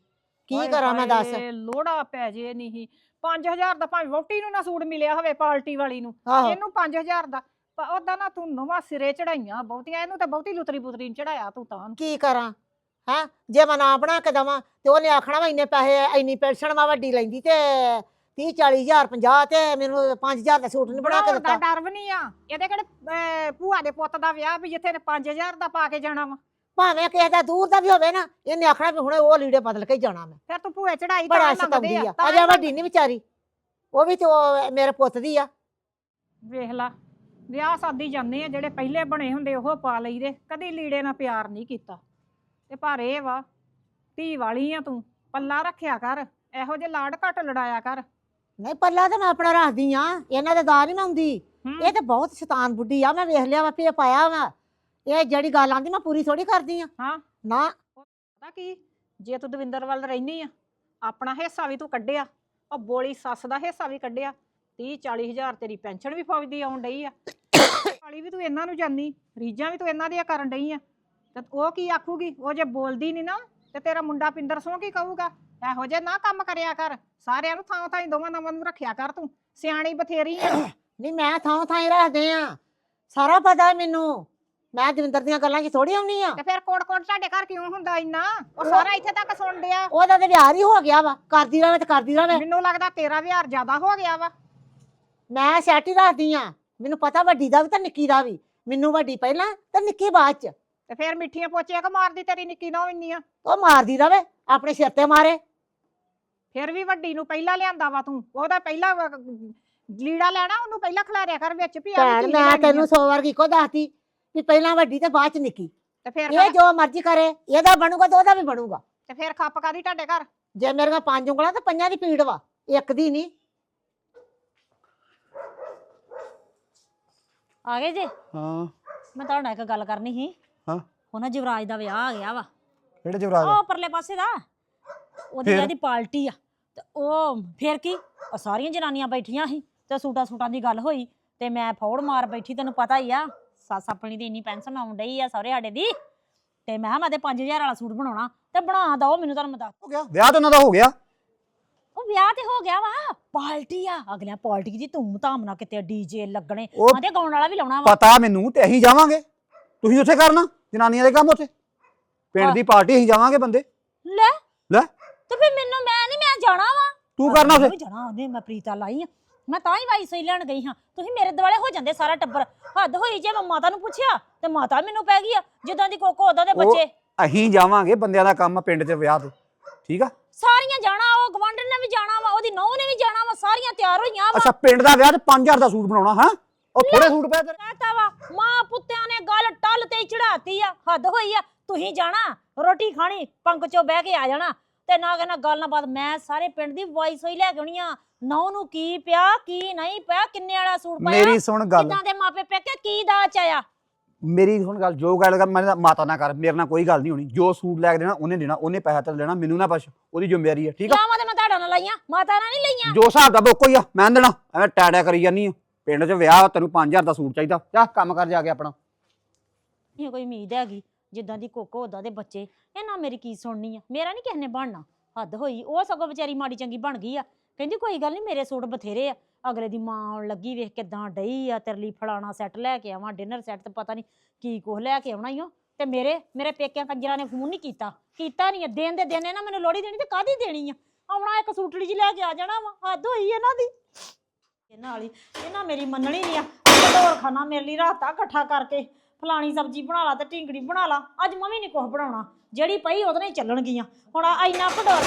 ਕੀ ਹਾਏ ਕਰਾਂ ਮੈਂ ਦੱਸ? ਹਾਏ, ਲੋੜਾ ਪੈ ਜੇ ਨਹੀਂ 5000 ਦਾ ਭਾਵੇਂ ਵੋਟੀ ਨੂੰ ਨਾ ਸੂਟ ਮਿਲਿਆ ਹੋਵੇ ਪਾਰਟੀ ਵਾਲੀ ਨੂੰ। ਆਹੋ। ਇਹਨੂੰ 5000 ਦਾ। ਉਹਦਾ ਨਾ ਤੂੰ ਨਵਾਂ ਸਿਰੇ ਚੜਾਈਆਂ ਬਹੁਤੀਆਂ ਇਹਨੂੰ ਤਾਂ ਬਹੁਤੀ ਲੁਤਰੀ ਪੁਤਰੀ ਚੜਾਇਆ ਤੂੰ ਤਾਂ। ਕੀ ਕਰਾਂ ਹੈ? ਜੇ ਮੈਂ ਨਾ ਬਣਾ ਕੇ ਦਵਾਂ ਤੇ ਉਹਨੇ ਆਖਣਾ ਵਾ ਇੰਨੇ ਪੈਸੇ ਇੰਨੀ ਪੈਨਸ਼ਨ ਵਾ ਵੱਡੀ ਲੈਂਦੀ ਤੇ 30 40000 50 ਤੇ ਮੈਨੂੰ 5000 ਦਾ ਸੂਟ ਨਹੀਂ ਬਣਾ ਕੇ ਬਣਾਉਣ ਦਾ ਦਿੱਤਾ। ਡਰ ਵੀ ਨਹੀਂ ਆ। ਇਹਦੇ ਕਿਹੜੇ ਅਹ, ਭੂਆ ਦੇ ਪੁੱਤ ਦਾ ਵਿਆਹ ਵੀ ਜਿੱਥੇ ਨੇ 5000 ਦਾ ਪਾ ਕੇ ਜਾਣਾ ਵਾ। ਭਾਵੇਂ ਕਿਸੇ ਦਾ ਦੂਰ ਦਾ ਵੀ ਹੋਵੇ ਨਾ ਇਹਨੇ ਆਖਣਾ ਵੀ ਹੁਣੇ ਉਹ ਲੀੜੇ ਬਦਲ ਕੇ ਹੀ ਜਾਣਾ ਮੈਂ। ਫਿਰ ਤੂੰ ਭੂਏ ਚੜਾਈ ਬੜਾ ਤਾਂ ਸਤਾਉਂਦੀ ਆ। ਅਜੇ ਵੱਡੀ ਨਹੀਂ ਵਿਚਾਰੀ। ਉਹ ਵੀ ਤੇ ਉਹ ਮੇਰੇ ਪੁੱਤ ਦੀ ਆ। ਵੇਖ ਲਾ। ਵਿਆਹ ਸਾਦੀ ਜਾਂਦੇ ਆ ਜਿਹੜੇ ਪਹਿਲੇ ਬਣੇ ਹੁੰਦੇ ਉਹ ਪਾ ਲਈਦੇ ਕਦੀ ਲੀੜੇ ਨਾਲ ਪਿਆਰ ਨਹੀਂ ਕੀਤਾ। ਤੇ ਪਰ ਇਹ ਵਾ ਧੀ ਵਾਲੀ ਆ ਤੂੰ ਪੱਲਾ ਰੱਖਿਆ ਕਰ ਇਹੋ ਜਿਹੇ ਲਾੜ ਘੱਟ ਲੜਾਇਆ ਕਰ। ਨਹੀਂ ਪੱਲਾ ਤੇ ਮੈਂ ਆਪਣਾ ਰੱਖਦੀ ਆ ਇਹਨਾਂ ਦੇ ਦਾ ਨਹੀਂ ਮੈਂ ਆਉਂਦੀ। ਹੂੰ। ਇਹ ਤੇ ਬਹੁਤ ਸ਼ੈਤਾਨ ਬੁੱਢੀ ਆ ਮੈਂ ਵੇਖ ਲਿਆ ਵਾ ਪੇ ਪਾਇਆ ਵਾ। ਇਹ ਜਿਹੜੀ ਗੱਲ ਆਂਦੀ ਮੈਂ ਪੂਰੀ ਥੋੜੀ ਕਰਦੀ ਆ। ਹਾਂ। ਨਾ। ਪਤਾ ਕੀ ਜੇ ਤੂੰ ਦਵਿੰਦਰ ਵੱਲ ਰਹਿਨੀ ਆ ਆਪਣਾ ਹਿੱਸਾ ਵੀ ਤੂੰ ਕੱਢਿਆ ਉਹ ਬੋਲੀ ਸੱਸ ਦਾ ਹਿੱਸਾ ਵੀ ਕੱਢਿਆ 30 40 ਹਜ਼ਾਰ ਤੇਰੀ ਪੈਨਸ਼ਨ ਵੀ ਫੌਜਦੀ ਆਉਣ ਡਈ ਆ। ਵਾਲੀ ਵੀ ਤੂੰ ਇਹਨਾਂ ਨੂੰ ਜਾਨੀ ਰੀਜਾਂ ਵੀ ਤੂੰ ਇਹਨਾਂ ਦੀਆਂ ਕਰਨ ਡਈ ਆ। ਤੇ ਉਹ ਕੀ ਆਖੂਗੀ? ਉਹ ਜੇ ਬੋਲਦੀ ਨਹੀਂ ਨਾ ਤੇ ਤੇਰਾ ਮੁੰਡਾ ਪਿੰਦਰ ਸੋ ਕੀ ਕਹੂਗਾ? ਇਹੋ ਜੇ ਨਾ ਕੰਮ ਕਰਿਆ ਕਰ। ਸਾਰਿਆਂ ਨੂੰ ਥਾਂ ਥਾਂ ਦੋਵਾਂ ਨਵਾਂ ਨੂੰ ਰੱਖਿਆ ਕਰ ਤੂੰ। ਸਿਆਣੀ ਬਥੇਰੀ ਆ। ਨਹੀਂ ਮੈਂ ਥਾਂ ਥਾਂ ਹੀ ਰੱਖਦੇ ਆ। ਸਾਰਾ ਪਤਾ ਮੈਨੂੰ। ਮੈਂ ਦਵਿੰਦਰ ਦੀਆਂ ਗੱਲਾਂ 'ਚ ਥੋੜੀ ਆਉਣੀ ਆ। ਤੇ ਫਿਰ ਕੋੜ ਕੋੜ ਤੁਹਾਡੇ ਘਰ ਕਿਉਂ ਹੁੰਦਾ ਇੰਨਾ? ਉਹ ਸਾਰਾ ਇੱਥੇ ਤੱਕ ਸੁਣ ਡਿਆ। ਉਹਦਾ ਤੇ ਵਿਆਹ ਹੀ ਹੋ ਗਿਆ ਵਾ। ਕਰਦੀ ਰਵੇ ਤੇ ਕਰਦੀ ਰਵੇ ਮੈਨੂੰ ਲੱਗਦਾ ਤੇਰਾ ਵਿਹਾਰ ਜ਼ਿਆਦਾ ਹੋ ਗਿਆ ਵਾ। ਮੈਂ ਸੈਟ ਹੀ ਰੱਖਦੀ ਆ। ਮੈਨੂੰ ਪਤਾ ਵੱਡੀ ਦਾ ਵੀ ਤੇ ਨਿੱਕੀ ਦਾ ਵੀ। ਮੈਨੂੰ ਵੱਡੀ ਪਹਿਲਾਂ ਤੇ ਨਿੱਕੀ ਬਾਅਦ 'ਚ। ਤੇ ਫਿਰ ਮਿੱਠੀਆਂ ਪੋਚੀਆਂ ਕ ਮਾਰਦੀ ਤੇਰੀ ਨਿੱਕੀ ਨੋ ਇੰਨੀਆਂ? ਉਹ ਮਾਰਦੀ ਰਵੇ ਆਪਣੇ ਸਿਰ ਤੇ ਮਾਰੇ। ਫਿਰ ਵੀ ਵੱਡੀ ਨੂੰ ਪਹਿਲਾਂ ਲਿਆਂਦਾ ਵਾ ਤੂੰ। ਉਹਦਾ ਪਹਿਲਾਂ ਵ- ਲੀੜਾ ਲੈਣਾ ਉਹਨੂੰ ਪਹਿਲਾਂ ਖਿਲਾਰਿਆ ਕਰ ਵਿੱਚ ਵੀ ਆ ਭੈਣ ਮੈਂ। ਤੈਨੂੰ ਸੌ ਵਾਰ ਕੀ ਕੋ ਦੱਸਤੀ ਵੀ ਪਹਿਲਾਂ ਵੱਡੀ ਤੇ ਬਾਅਦ 'ਚ ਨਿੱਕੀ। ਤੇ ਫਿਰ ਇਹ ਜੋ ਮਰਜ਼ੀ ਕਰੇ ਇਹਦਾ ਬਣੂਗਾ ਤੇ ਉਹਦਾ ਵੀ ਬਣੂਗਾ। ਤੇ ਫਿਰ ਖੱਪ ਕਾਦੀ ਤੁਹਾਡੇ ਘਰ? ਜੇ ਮੇਰੇ ਕੋਲ ਪੰਜ ਉਂਗਲਾਂ ਤੇ ਪੰਜਾਂ ਦੀ ਪੀੜ ਵਾ ਇੱਕ ਦੀ ਨਹੀਂ ਆ ਗਏ ਜੇ? ਹਾਂ। ਮੈਂ ਤੁਹਾਡੇ ਨਾਲ ਇੱਕ ਗੱਲ ਕਰਨੀ ਸੀ। ਹਾਂ। ਉਹਨਾਂ ਜਵਰਾਜ ਦਾ ਵਿਆਹ ਆ ਗਿਆ ਵਾ। ਕਿਹੜੇ ਜਵਰਾਜ ਉਹ ਪਰਲੇ ਪਾਸੇ ਦਾ। ਉਹਦੀ? ਇਹਦੀ ਪਾਰਟੀ ਆ। ਤੇ ਉਹ ਫਿਰ ਕੀ? ਉਹ ਸਾਰੀਆਂ ਜਨਾਨੀਆਂ ਬੈਠੀਆਂ ਸੀ ਤੇ ਸੂਟਾਂ ਸੂਟਾਂ ਦੀ ਗੱਲ ਹੋਈ ਤੇ ਮੈਂ ਫੌੜ ਮਾਰ ਬੈਠੀ ਤੈਨੂੰ ਪਤਾ ਹੀ ਆ। ਸੱਸ ਆਪਣੀ ਦੀ ਇੰਨੀ ਪੈਨਸ਼ਨ ਆਉਣ ਡਈ ਆ ਸਹੁਰੇ ਸਾਡੇ ਦੀ। ਤੇ ਮੈਂ ਕਿਹਾ ਮੈਂ ਤੇ 5000 ਵਾਲਾ ਸੂਟ ਬਣਾਉਣਾ ਤੇ ਬਣਾ ਦਓ ਮੈਨੂੰ ਤੁਹਾਨੂੰ ਮੈਂ ਦੱਸ ਹੋ ਗਿਆ। ਵਿਆਹ ਤਾਂ ਉਹਨਾਂ ਦਾ ਹੋ ਗਿਆ। ਉਹ ਵਿਆਹ ਤੇ ਹੋ ਗਿਆ ਵਾ। ਪਾਰਟੀ ਆ। ਅਗਲਿਆਂ ਪਾਰਟੀ ਦੀ ਧੂਮ ਧਾਮ ਨਾਲ ਕਿਤੇ ਡੀਜੇ ਲੱਗਣੇ ਉਹ- ਆਂਦੇ ਗਾਉਣ ਵਾਲਾ ਵੀ ਲਾਉਣਾ ਵਾ। ਪਤਾ ਮੈਨੂੰ ਤੇ ਅਸੀਂ ਜਾਵਾਂਗੇ। ਤੁਸੀਂ ਉੱਥੇ ਕਰਨਾ ਜਨਾਨੀਆਂ ਦੇ ਕੰਮ ਉੱਥੇ। ਪਿੰਡ ਦੀ ਪਾਰਟੀ ਅਸੀਂ ਜਾਵਾਂਗੇ ਬੰਦੇ। ਲੈ। ਲੈ। ਤੇ ਫਿਰ ਮੈਨੂੰ ਮੈਂ ਨਹੀਂ ਮੈਂ ਜਾਣਾ ਵਾ। ਤੂੰ ਕਰਨਾ ਉੱਥੇ। ਜਾਣਾ ਉਹਨੇ ਮੈਂ ਪ੍ਰੀਤਾ ਲਾਈ ਆ। ਮੈਂ ਤਾਂ ਹੀ ਵਾਈ ਸਹੀ ਲੈਣ ਗਈ ਹਾਂ। ਤੁਸੀਂ ਮੇਰੇ ਦੁਆਲੇ ਹੋ ਜਾਂਦੇ ਸਾਰਾ ਟੱਬਰ। ਹੱਦ ਹੋਈ ਜੇ ਮੈਂ ਮਾਤਾ ਨੂੰ ਪੁੱਛਿਆ ਤੇ ਮਾਤਾ ਮੈਨੂੰ ਪੈ ਗਈ ਆ ਜਿੱਦਾਂ ਦੀ ਕੋਕੋ ਉਦਾਂ ਦੇ ਉਹ- ਬੱਚੇ। ਅਸੀਂ ਜਾਵਾਂਗੇ ਬੰਦਿਆਂ ਦਾ ਕੰਮ ਆ ਪਿੰਡ 'ਚ ਵਿਆਹ ਤੇ। ਠੀਕ ਆ? ਸਾਰੀਆਂ ਜਾਣਾ ਉਹ ਗਵੰਡਰ ਨੇ ਵੀ ਜਾਣਾ ਵਾ ਉਹਦੀ ਨੌਂ ਨੇ ਵੀ ਜਾਣਾ ਵਾ ਸਾਰੀਆਂ ਤਿਆਰ ਹੋਈਆਂ ਵਾ। ਅੱਛਾ ਪਿੰਡ ਦਾ ਵਿਆਹ ਤੇ 5000 ਦਾ ਸੂਟ ਬਣਾਉਣਾ ਹਾਂ? ਉਹ ਥੋੜੇ ਸੂਟ ਪਏ ਤੇਰੇ ਕਹਤਾ ਵਾ ਮਾਂ ਪੁੱਤਿਆਂ ਨੇ ਗੱਲ ਟੱਲ ਤੇ ਚੜਾਤੀ ਆ ਹੱਦ ਹੋਈ ਆ ਤੁਸੀਂ ਜਾਣਾ ਰੋਟੀ ਖਾਣੀ ਪੰਕ ਚੋਂ ਬਹਿ ਕੇ ਆ ਜਾਣਾ। ਤੇ ਨਾ ਕਹਿਣਾ ਗੱਲ ਨਾ ਬਾਤ ਮੈਂ ਸਾਰੇ ਪਿੰਡ ਦੀ ਵਾਈਸ ਹੋਈ ਲੈ ਕੇ ਆਉਣੀ ਆ। ਨੌ ਨੂੰ ਕੀ ਪਿਆ ਕੀ ਨਹੀਂ ਪਿਆ ਕਿੰਨੇ ਵਾਲਾ ਸੂਟ ਪਾਇਆ ਮੇਰੀ ਸੁਣ ਗੱਲ। ਕਿਦਾਂ ਦੇ ਮਾਪੇ ਪੇਕੇ ਕੀ ਦਾਚ ਆਇਆ? ਮੇਰੀ ਸੁਣ ਗੱਲ ਜੋ ਗੱਲ ਕਰ ਮੈਂ ਮਾਤਾ ਨਾ ਕਰ ਮੇਰੇ ਨਾਲ ਕੋਈ ਗੱਲ ਨਹੀਂ ਹੋਣੀ। ਜੋ ਸੂਟ ਲੈ ਕੇ ਦੇਣਾ ਉਹਨੇ ਦੇਣਾ ਉਹਨੇ ਪੈਸਾ ਤੇ ਲੈਣਾ ਮੈਨੂੰ ਨਾ ਪੁੱਛ ਉਹਦੀ ਜ਼ਿੰਮੇਵਾਰੀ ਹੈ ਠੀਕ ਆ? ਲਾਵਾਂ ਤੇ ਮੈਂ ਤੁਹਾਡਾ ਨਾਲ ਲਾਈਆਂ ਮਾਤਾ ਨਾਲ ਨਹੀਂ ਲਈਆਂ। ਜੋ ਹਿਸਾਬ ਦਾ ਬੋਕੋ ਹੀ ਆ ਮੈਂ ਦੇਣਾ ਐਵੇਂ ਟੈੜਿਆ ਕਰੀ ਜਾਨੀ ਆ। ਪਿੰਡ 'ਚ ਵਿਆਹ ਤੈਨੂੰ 5000 ਦਾ ਸੂਟ ਚਾਹੀਦਾ। ਜਾ ਕੰਮ ਕਰ ਜਾ ਕੇ ਆਪਣਾ। ਇਹ ਕੋਈ ਉਮੀਦ ਹੈਗੀ ਜਿੱਦਾਂ ਦੀ ਕੋਕੋ ਉਦਾਂ ਦੇ ਬੱਚੇ ਇਹਨਾਂ ਮੇਰੀ ਕੀ ਸੁਣਨੀ ਆ ਮੇਰਾ ਨਹੀਂ ਕਿਸੇ ਨੇ ਬਣਨਾ। ਹੱਦ ਹੋਈ ਉਹ ਸਗੋਂ ਵਿਚਾਰੀ ਮਾੜੀ ਚੰਗੀ ਬਣ ਗਈ ਆ ਕਹਿੰਦੀ ਕੋਈ ਗੱਲ ਨਹੀਂ ਮੇਰੇ ਸੂਟ ਬਥੇਰੇ ਆ। ਅਗਲੇ ਦੀ ਮਾਂ ਆਉਣ ਲੱਗੀ, ਵੇਖ ਕਿਦਾਂ ਡਈ ਆ, ਤੇਰੇ ਲਈ ਫਲਾਣਾ ਸੈੱਟ ਲੈ ਕੇ ਆਵਾਂ ਡਿਨਰ ਸੈੱਟ ਤੇ ਪਤਾ ਨਹੀਂ ਕੀ ਕੁਛ ਲੈ ਕੇ ਆਉਣਾ ਈ ਓ। ਤੇ ਮੇਰੇ ਮੇਰੇ ਪੇਕਿਆਂ ਕੰਜਰਾਂ ਨੇ ਫੋਨ ਨਹੀਂ ਕੀਤਾ। ਕੀਤਾ ਨਹੀਂ ਦਿਨ ਦੇ ਦਿਨ ਇਹਨਾਂ ਮੈਨੂੰ ਲੋੜੀ ਦੇਣੀ ਤੇ ਕਾਦੀ ਦੇਣੀ ਆ? ਆਉਣਾ ਇੱਕ ਸੂਟੜੀ ਜੀ ਲੈ ਕੇ ਆ ਜਾਣਾ ਵਾ, ਹੱਦ ਹੋਈ ਇਹਨਾਂ ਦੀ। ਇਹਨਾਂ ਵਾਲੀ, ਇਹਨਾਂ ਮੇਰੀ ਮੰਨਣੀ ਨਹੀਂ ਆ। ਢੋਰ ਖਾਣਾ ਮੇਰੇ ਲਈ ਰਾਤਾ ਇਕੱਠਾ ਕਰਕੇ। ਫਲਾਣੀ ਸਬਜ਼ੀ ਬਣਾ ਲਾ ਤੇ ਢਿੰਗੜੀ ਬਣਾ ਲਾ। ਅੱਜ ਮੰਮੀ ਨਹੀਂ ਕੁਛ ਬਣਾਉਣਾ। ਜਿਹੜੀ ਪਈ ਉਹਦੇ ਨਾਲ ਹੀ ਚੱਲਣਗੀਆਂ। ਹੁਣ ਆਹ ਇੰਨਾ ਭਡੋਰ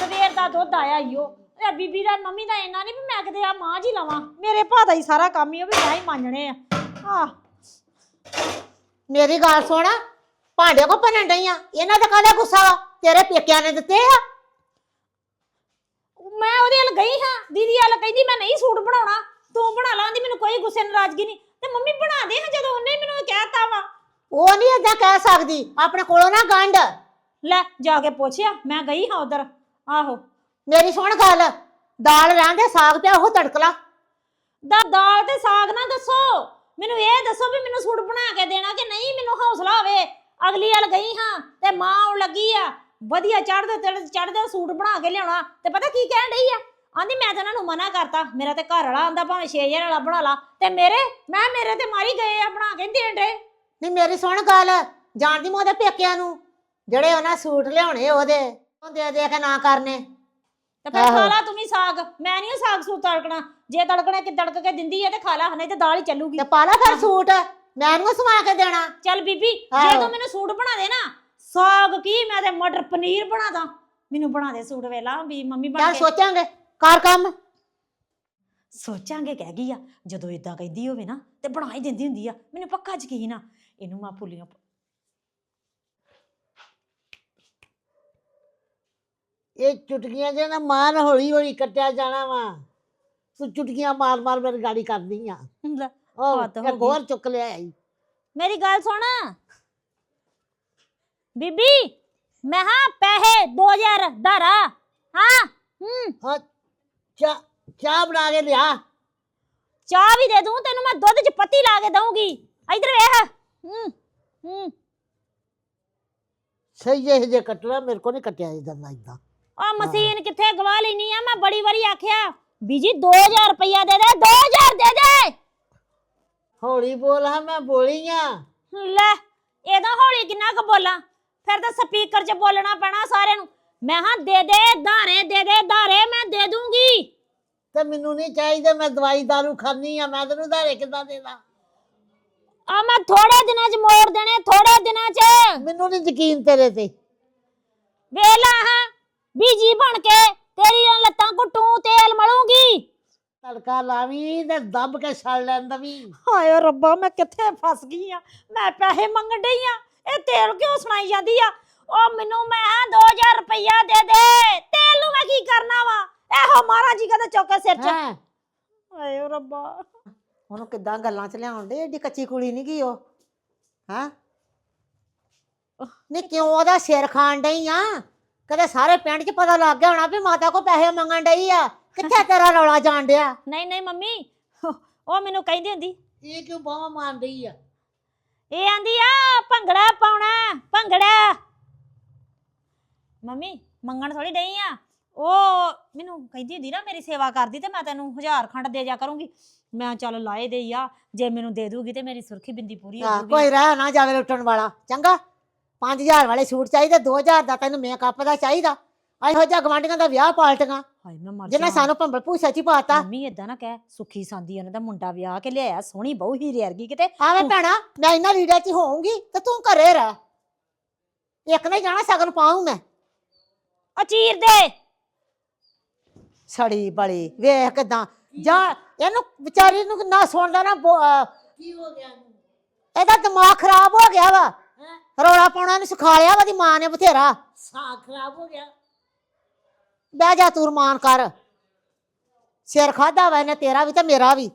ਸਵੇਰ ਦਾ ਦੁੱਧ ਆਇਆ ਈ ਇਹ ਬੀਬੀ ਦਾ ਮੰਮੀ ਦਾ ਇੰਨਾ ਨਹੀਂ ਵੀ ਮੈਂ ਕਿਤੇ ਆ ਮਾਂ ਜੀ ਲਵਾਂ। ਮੇਰੇ ਭਾ ਦਾ ਹੀ ਸਾਰਾ ਕੰਮ ਹੀ ਉਹ ਵੀ ਮੈਂ ਹੀ ਆ। ਆਹ। ਮੇਰੀ ਗੱਲ ਸੁਣ ਭਾਂਡੇ ਕੋ ਭੰਨਣ ਡਈ ਆ? ਇਹਨਾਂ ਦਾ ਕਾਹਦਾ ਗੁੱਸਾ ਵਾ? ਤੇਰੇ ਪੇਕਿਆਂ ਨੇ ਦਿੱਤੇ ਆ? ਮੈਂ ਉਹਦੇ ਵੱਲ ਗਈ ਹਾਂ ਦੀਦੀ ਵੱਲ ਕਹਿੰਦੀ ਮੈਂ ਨਹੀਂ ਸੂਟ ਬਣਾਉਣਾ ਤੂੰ ਬਣਾ ਲਾਂਦੀ ਮੈਨੂੰ ਕੋਈ ਗੁੱਸੇ ਨਾਰਾਜ਼ਗੀ ਨਹੀਂ ਤੇ ਮੰਮੀ ਬਣਾ ਦੇ ਹਾਂ ਜਦੋਂ ਉਹਨੇ ਮੈਨੂੰ ਕਹਿਤਾ ਵਾ। ਉਹ ਨਹੀਂ ਏਦਾਂ ਕਹਿ ਸਕਦੀ ਆਪਣੇ ਕੋਲੋਂ ਨਾ ਗੰਢ। ਲੈ ਜਾ ਕੇ ਪੁੱਛਿਆ ਮੈਂ ਗਈ ਹਾਂ ਉਧਰ। ਆਹੋ। ਮੇਰੀ ਸੁਣ ਗੱਲ। ਦਾਲ ਰਹਿੰਦੇ ਸਾਗ ਪਿਆ ਉਹ ਤੜਕਲਾ ਦਾ ਦਾਲ ਤੇ ਸਾਗ ਨਾ ਦੱਸੋ। ਮੈਨੂੰ ਇਹ ਦੱਸੋ ਵੀ ਮੈਨੂੰ ਸੂਟ ਬਣਾ ਕੇ ਦੇਣਾ ਕਿ ਨਹੀਂ ਮੈਨੂੰ ਹੌਸਲਾ ਹੋਵੇ। ਅਗਲੀ ਵਾਲ ਗਈ ਹਾਂ ਤੇ ਮਾਂ ਆਉਣ ਲੱਗੀ ਆ। ਵਧੀਆ ਚੜਦੇ ਚੜਦੇ ਸੂਟ ਬਣਾ ਕੇ ਲਿਆਉਣਾ। ਤੇ ਪਤਾ ਕੀ ਕਹਿਣ ਡਈ ਆ? ਆਂਦੀ ਮੈਂ ਤਾਂ ਇਹਨਾਂ ਨੂੰ ਮਨਾ ਕਰਤਾ। ਮੇਰਾ ਤੇ ਘਰ ਵਾਲਾ ਆਂਦਾ ਭਾਵੇਂ 6000 ਵਾਲਾ ਬਣਾ ਲਾ। ਤੇ ਮੇਰੇ ਮੈਂ ਮੇਰੇ ਤੇ ਮਾਰੀ ਗਏ ਆ ਬਣਾ ਕੇ ਦੇਣ ਡੇ ਨਹੀਂ ਮੇਰੀ ਸੁਣ ਗੱਲ। ਜਾਣਦੀ ਮੈਂ ਉਹਦੇ ਪੇਕਿਆਂ ਨੂੰ। ਜਿਹੜੇ ਉਹਨਾਂ ਸੂਟ ਲਿਆਉਣੇ ਉਹਦੇ ਉਹ ਦੇ ਦੇ ਕੇ ਨਾ ਕਰਨੇ। ਤੇ ਫਿਰ ਖਾ। ਲਾ ਤੂੰ ਵੀ ਸਾਗ। ਮੈਂ ਨਹੀਂ ਸਾਗ ਸੂਟ ਤੜਕਣਾ। ਜੇ ਤੜਕਣਾ ਕਿ ਤੜਕ ਕੇ ਦਿੰਦੀ ਆ ਤੇ ਖਾ ਲਾ ਨਹੀਂ ਤੇ ਦਾਲ ਹੀ ਚੱਲੂਗੀ। ਤੇ ਪਾ ਲਾ ਫਿਰ ਸੂਟ। ਮੈਂ ਨੂੰ ਸਵਾ ਕੇ ਦੇਣਾ। ਚੱਲ ਬੀਬੀ ਜੇ ਆਹੋ। ਤੂੰ ਮੈਨੂੰ ਸੂਟ ਬਣਾ ਦੇ ਨਾ ਸਾਗ ਕੀ ਮੈਂ ਤੇ ਮਟਰ ਪਨੀਰ ਬਣਾ ਦਾਂ। ਮੈਨੂੰ ਬਣਾ ਦੇ ਸੂਟ ਵੇਲਾ ਵੀ ਮੰਮੀ ਬਣ ਚੱਲ ਕੇ। ਸੋਚਾਂਗੇ ਕਰ ਕੰਮ। ਸੋਚਾਂਗੇ ਕਹਿ ਗਈ ਆ ਜਦੋਂ ਇਦਾਂ ਕਹਿੰਦੀ ਹੋਵੇ ਨਾ ਤੇ ਬਣਾ ਹੀ ਦਿੰਦੀ ਹੁੰਦੀ ਆ। ਮੈਨੂੰ ਪੱਕਾ ਯਕੀਨ ਆ ਇਹਨੂੰ ਮੈਂ ਫੁੱਲੀਆਂ ਇਹ ਚੁਟਕੀਆਂ ਜੇ ਨਾ ਮਾਰ ਹੌਲੀ ਹੌਲੀ ਕੱਟਿਆ ਜਾਣਾ ਵਾ। ਤੂੰ ਚੁਟਕੀਆਂ ਮਾਰ ਮਾਰ ਮੇਰੀ ਗਾੜੀ ਕਰਦੀ ਆ। ਲੈ, ਉਹ ਹੱਦ ਹੋ ਇੱਕ ਗਈ। ਹੋਰ ਚੁੱਕ ਲਿਆ ਆਈ ਮੇਰੀ ਗੱਲ ਸੁਣ। ਬੀਬੀ ਮੈਂ ਹਾਂ ਪੈਸੇ 2000 ਧਾਰਾ ਹਾਂ ਹੂੰ। ਹਾਂ ਚਾਹ ਚਾਹ ਬਣਾ ਕੇ ਲਿਆ। ਚਾਹ ਵੀ ਦੇ ਦੂੰ ਤੈਨੂੰ ਮੈਂ ਦੁੱਧ 'ਚ ਪੱਤੀ ਲਾ ਕੇ ਦਊਂਗੀ। ਇਧਰ ਵੇਖ ਹੂੰ ਹੂੰ। ਸਹੀ ਜਿਹੇ ਜੇ ਕੱਟਣਾ ਮੇਰੇ ਕੋ ਨਹੀਂ ਕੱਟਿਆ ਇਦਾਂ ਇਦਾਂ ਆ ਮਸ਼ੀਨ ਕਿੱਥੇ ਗਵਾ ਲੈਣੀ ਆ? ਮੈਂ ਬੜੀ ਵਾਰੀ ਆਖਿਆ ਬੀਜੀ 2000 ਰੁਪਇਆ ਦੇ ਦੇ 2000 ਦੇ ਦੇ। ਹੌਲੀ ਬੋਲ ਹਾਂ ਮੈਂ ਬੋਲੀ ਆ। ਲੈ ਇਹਦਾ ਹੌਲੀ ਕਿੰਨਾ ਕੁ ਬੋਲਾਂ? ਫਿਰ ਤਾਂ ਸਪੀਕਰ 'ਚ ਬੋਲਣਾ ਪੈਣਾ ਸਾਰਿਆਂ ਨੂੰ। ਮੈਂ ਹਾਂ ਦੇ ਦੇ ਧਾਰੇ ਦੇ ਦੇ ਧਾਰੇ ਮੈਂ ਦੇ ਦੂੰਗੀ। ਤੇ ਮੈਨੂੰ ਨਹੀਂ ਚਾਹੀਦਾ ਮੈਂ ਦਵਾਈ ਦਾਰੂ ਖਾਨੀ ਆ ਮੈਂ ਤੈਨੂੰ ਧਾਰੇ ਕਿੱਦਾਂ ਦੇਦਾ ਆ ਮੈਂ ਥੋੜੇ ਦਿਨਾਂ 'ਚ ਮੋੜ ਦੇਣੇ ਥੋੜੇ ਦਿਨਾਂ 'ਚ। ਮੈਨੂੰ ਨਹੀਂ ਯਕੀਨ ਤੇਰੇ ਤੇ। ਵੇਲਾ ਹਾਂ ਬੀਜੀ ਬਣ ਕੇ ਤੇਰੀਆਂ ਲੱਤਾਂ ਘੁੱਟੂ ਤੇਲ ਮਲੂੰਗੀ। ਤੜਕਾ ਲਾਵੀਂ ਤੇ ਦੱਬ ਕੇ ਛੜ ਲੈਂਦਾ ਵੀ ਹਾਏ ਰੱਬਾ ਮੈਂ ਕਿੱਥੇ ਫਸ ਗਈ ਆ? ਮੈਂ ਪੈਸੇ ਮੰਗਣ ਡਈ ਆ। ਇਹ ਤੇਲ ਕਿਉਂ ਸੁਣਾਈ ਜਾਂਦੀ ਆ? ਉਹ ਮੈਨੂੰ ਮੈਂ 2000 ਰੁਪਇਆ ਦੇ ਦੇ। ਤੇਲ ਨੂੰ ਮੈਂ ਕੀ ਕਰਨਾ ਵਾ? ਇਹੋ ਮਹਾਰਾਜ ਜੀ ਕਦੇ ਚੌਕੇ ਸਿਰ 'ਚ। ਹੈਂ? ਹਾਏ ਓ ਰੱਬਾ। ਉਹਨੂੰ ਕਿੱਦਾਂ ਗੱਲਾਂ ਚ ਲਿਆਉਣ ਦੇ? ਏਡੀ ਕੱਚੀ ਕੁੜੀ ਨਹੀਂ ਗਈ ਉਹ? ਹਾਂ? ਨਹੀਂ ਕਿਉਂ ਉਹਦਾ ਸਿਰ ਖਾਣ ਡਈ ਆ? ਕਦੇ ਸਾਰੇ ਪਿੰਡ 'ਚ ਪਤਾ ਲੱਗ ਗਿਆ ਹੋਣਾ ਵੀ ਮਾਤਾ ਕੋ ਪੈਸੇ ਮੰਗਣ ਡਈ ਆ। ਕਿੱਥੇ ਤੇਰਾ ਰੌਲਾ ਜਾਣ ਡਿਆ? ਨਹੀਂ ਨਹੀਂ ਮੰਮੀ। ਉਹ ਮੈਨੂੰ ਕਹਿੰਦੀ ਹੁੰਦੀ। ਇਹ ਕਿਉਂ ਬਾਹਾਂ ਮਾਰ ਰਹੀ ਆ? ਇਹ ਆਂਦੀ ਆ ਭੰਗੜਾ ਪਾਉਣਾ ਭੰਗੜਾ। ਮੰਮੀ ਮੰਗਣ ਥੋੜੀ ਡਈ ਆ। ਉਹ ਮੈਨੂੰ ਕਹਿੰਦੀ ਹੁੰਦੀ ਨਾ ਮੇਰੀ ਸੇਵਾ ਕਰਦੀ ਤੇ ਮੈਂ ਤੈਨੂੰ ਹਜ਼ਾਰ ਖੰਡ ਦੇ ਜਾ ਕਰੂੰਗੀ। ਮੈਂ ਚੱਲ ਲਾਏ ਦੇ ਆ। ਜੇ ਮੈਨੂੰ ਦੇ ਦੂਗੀ ਤੇ ਮੇਰੀ ਸੁਰਖੀ ਬਿੰਦੀ ਪੂਰੀ ਹੋ ਹਾਂ, ਜੂਗੀ। ਕੋਈ ਰਹਿ ਨਾ ਜਾਵੇ ਲੁੱਟਣ ਵਾਲਾ। ਚੰਗਾ। 5000 ਵਾਲੇ ਸੂਟ ਚਾਹੀਦੇ 2000 ਦਾ ਤੈਨੂੰ ਮੇਕਅਪ ਦਾ ਚਾਹੀਦਾ। ਇਹੋ ਜਿਹਾ ਗਵਾਂਢੀਆਂ ਦਾ ਵਿਆਹ ਪਾਲਟੀਆਂ ਹਾਏ ਮੈਂ ਮਰ ਜਿਹਨੇ। ਸਾਨੂੰ ਭੰਬਲ ਭੂਸਾ ਚ ਹੀ ਪਾਤਾ ਮੰਮੀ ਏਦਾਂ ਨਾ ਕਹਿ ਸੁੱਖੀ ਸਾਂਦੀ ਉਹਨਾਂ ਦਾ ਮੁੰਡਾ ਵਿਆਹ ਕੇ ਲਿਆਇਆ ਸੋਹਣੀ ਬਹੁ ਹੀਰੇ ਵਰਗੀ ਕਿਤੇ। ਆਵੇਂ ਭੈਣਾ ਮੈਂ ਇਹਨਾਂ ਲੀੜਿਆਂ 'ਚ ਹੋਊਂਗੀ ਤੇ ਤੂੰ ਘਰੇ ਰਹਿ। ਇੱਕ ਨੇ ਜਾਣਾ ਸਗਨ ਪਾਉਂ ਮੈਂ। ਉਹ ਚੀਰ ਦੇ। ਸੜੀ ਬੜੀ ਵੇਖ ਕਿਦਾਂ। ਜਾ ਇਹਨੂੰ ਵਿਚਾਰੀ ਨੂੰ ਨਾ ਸੁਣਦਾ ਨਾ ਕੀ ਹੋ ਗਿਆ ਇਹਦਾ ਦਿਮਾਗ ਖਰਾਬ ਹੋ ਗਿਆ ਵਾ। ਰੌਲਾ ਪਾਉਣਾ ਨੂੰ ਸਿਖਾ ਲਿਆ ਵਾ ਦੀ ਮਾਂ ਨੇ ਬਥੇਰਾ। ਸਾਹ ਖਰਾਬ ਹੋ ਗਿਆ। ਬਹਿ ਜਾ ਤੂੰ ਰਮਾਨ ਕਰ। ਸਿਰ ਖਾਦਾ ਵਾ ਇਹਨੇ ਤੇਰਾ ਵੀ ਤੇ ਮੇਰਾ ਵੀ।